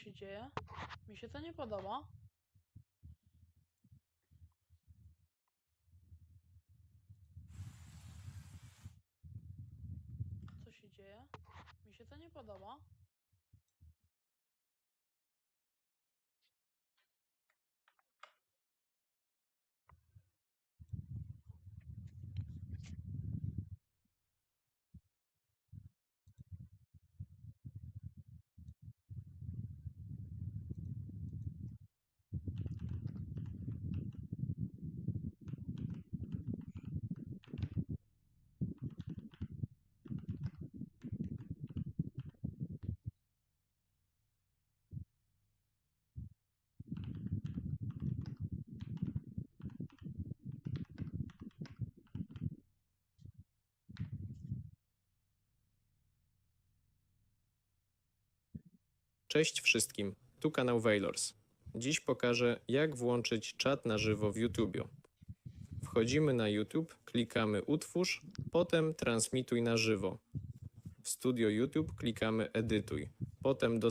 się dzieje? Mi się to nie podoba. Co się dzieje? Mi się to nie podoba. Cześć wszystkim, tu kanał Wailors. Dziś pokażę, jak włączyć czat na żywo w YouTube. Wchodzimy na YouTube, klikamy Utwórz, potem Transmituj na żywo. W Studio YouTube klikamy Edytuj, potem do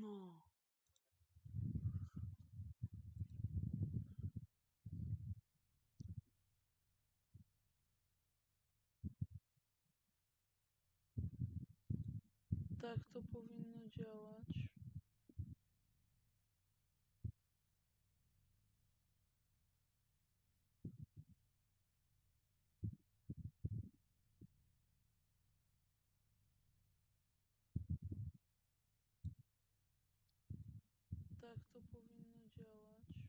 No. Tak to powinno działać. Tak to powinno działać.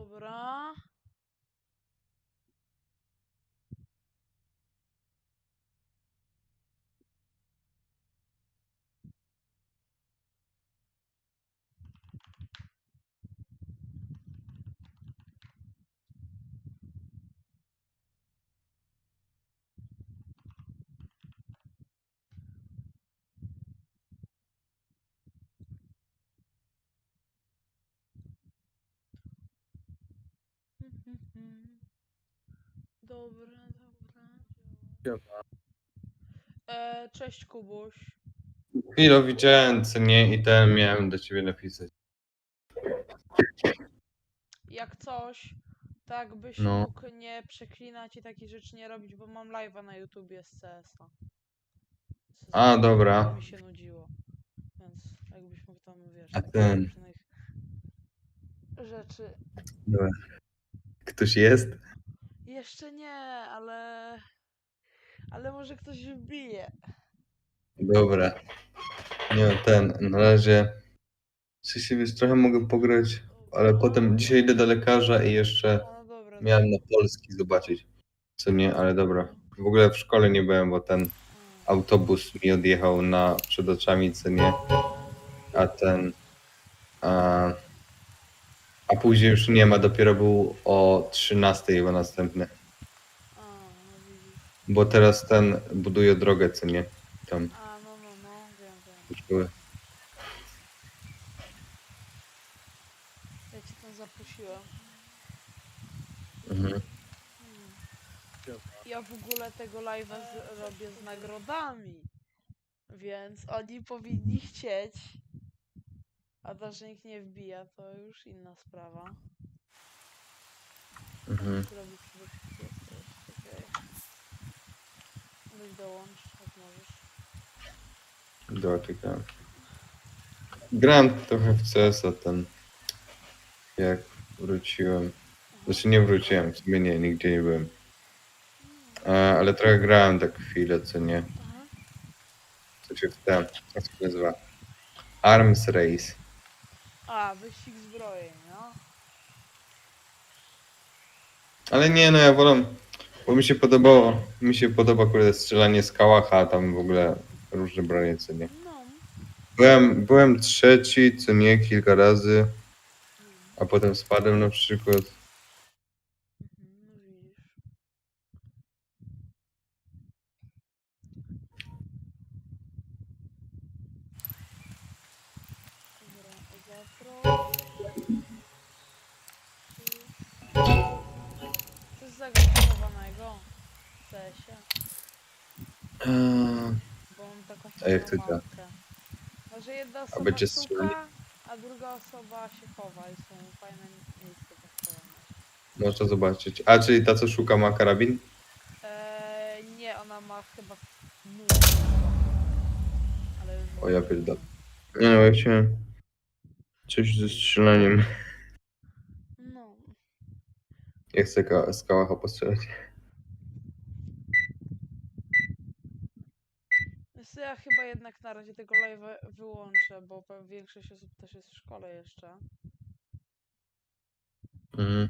Dobra. Mhm. Dobra, dobra. E, cześć Kubuś. Chwilę widziałem, co nie, i ten miałem do ciebie napisać. Jak coś, tak byś No. mógł nie przeklinać i takich rzeczy nie robić, bo mam live'a na YouTubie z CS-a. A, dobra. Mi się nudziło. Więc jakbyś mógł tam, wiesz, A takich ten- różnych rzeczy. Ktoś jest? Jeszcze nie, ale... Ale może ktoś wbije. Dobra. Nie, ten, na razie. Czy się wiesz, trochę mogę pograć, ale potem dzisiaj idę do lekarza i jeszcze no dobra. miałem na polski zobaczyć. Co nie, ale dobra. W ogóle w szkole nie byłem, bo ten autobus mi odjechał na przed oczami, co nie. A ten. A, a później już nie ma, dopiero był o 13 chyba następny. no widzisz. Bo teraz ten buduje drogę, co nie? Tam A, no, no, no, wiem, wiem. do szkoły. Ja cię tam zaprosiłem. Mhm. Mm. Ja w ogóle tego live'a z- robię z nagrodami. Więc oni powinni chcieć. A to, że nikt nie wbija, to już inna sprawa. Mhm. Okej. Weź dołącz, jak możesz. Dobra, czekałem. Grałem trochę w CS-a ten. Jak wróciłem. Znaczy nie wróciłem, w sumie nie, nigdzie nie byłem. E, ale trochę grałem tak chwilę, co nie. Aha. Co się w ten, to się nazywa? Arms Race. A, wyścig zbrojeń, no. Ale nie, no ja wolę, bo mi się podobało, mi się podoba kurde strzelanie z kałacha, a tam w ogóle różne bronie, co nie. No. Byłem, byłem trzeci, co nie, kilka razy, a potem spadłem na przykład. Mhm, no widzisz. Zapro. Coś zagotowanego w CS-ie, Eee, bo mam taką A jak to działa? mapkę. No, że jedna osoba będzie szuka, strzelanie? a druga osoba się chowa i są fajne miejsca do schowania. można zobaczyć. A, czyli ta, co szuka, ma karabin? Eee, nie, ona ma chyba nóż. Ale już O, ja pierdolę. Nie no, ja chciałem coś ze strzelaniem. No. Ja chcę ka- z kałacha postrzelać. Ja chyba jednak na razie tego live wyłączę, bo pe- większość osób też jest w szkole jeszcze. Mhm.